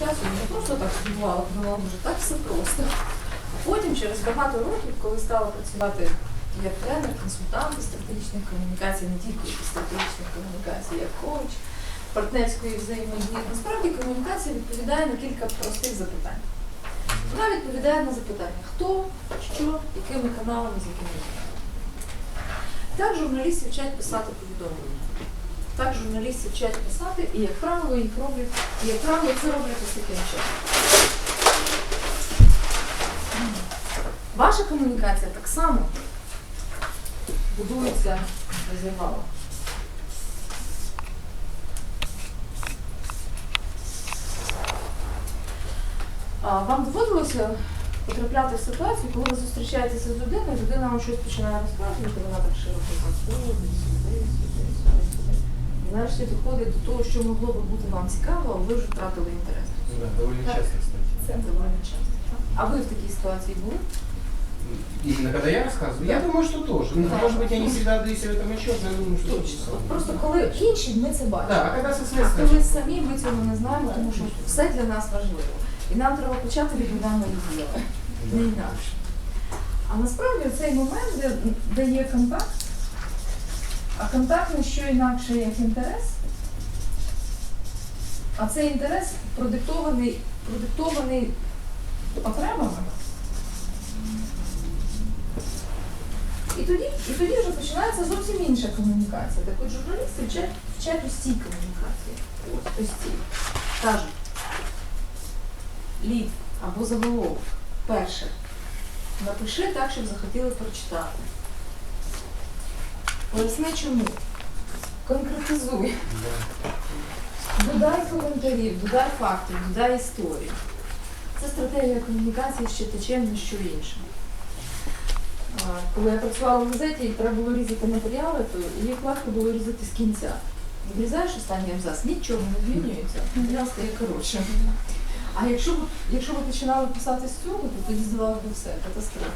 часу я просто так здивувала, подумала, може, так все просто. Потім, через багато років, коли стала працювати як тренер, консультант стратегічних комунікацій, не тільки стратегічних комунікацій, як коуч, партнерської взаємодії, насправді комунікація відповідає на кілька простих запитань. Вона відповідає на запитання, хто, що, якими каналами, з якими. Так журналістів вчать писати повідомлення. Так журналістів вчать писати, і, як правило, їх роблять, і, як правило, це роблять ось таким чином. Ваша комунікація так само будується розвивала. Вам доводилося потрапляти в ситуацію, коли ви зустрічаєтеся з людиною, людина вам щось починає розказувати, вона так широко нарешті доходить до того, що могло би бути вам цікаво, а ви вже втратили інтерес. Да, довольно Так. часто, кстати. Це доволі часто. так. А ви в такій ситуації були? Именно когда я рассказываю? Я думаю, что тоже. Ну, Да. Может быть, я не всегда отдаю себе там отчет, но я думаю, что тоже. Просто коли інші ми це бачимо. Да, а когда со А коли самі ми цього не знаємо, тому що все для нас важливо. І нам треба почати від недавньої діла, не інакше. А насправді цей момент, де, де контакт, а контакт що інакше, як інтерес. А цей інтерес продиктований, продиктований потребами. І тоді, і тоді вже починається зовсім інша комунікація. Так от журналісти вчать, вчать цій комунікації. Ось, цій. Кажуть, лід або заголовок. Перше. Напиши так, щоб захотіли прочитати. Поясни чому. Конкретизуй. Додай коментарів, додай фактів, додай історії. Це стратегія комунікації з читачем, не що інше. Коли я працювала в газеті і треба було різати матеріали, то їх легко було різати з кінця. Відрізаєш останній абзац, нічого не змінюється, матеріал стає коротше. А якщо б, якщо починали писати з цього, то тоді здавалося все, катастрофа.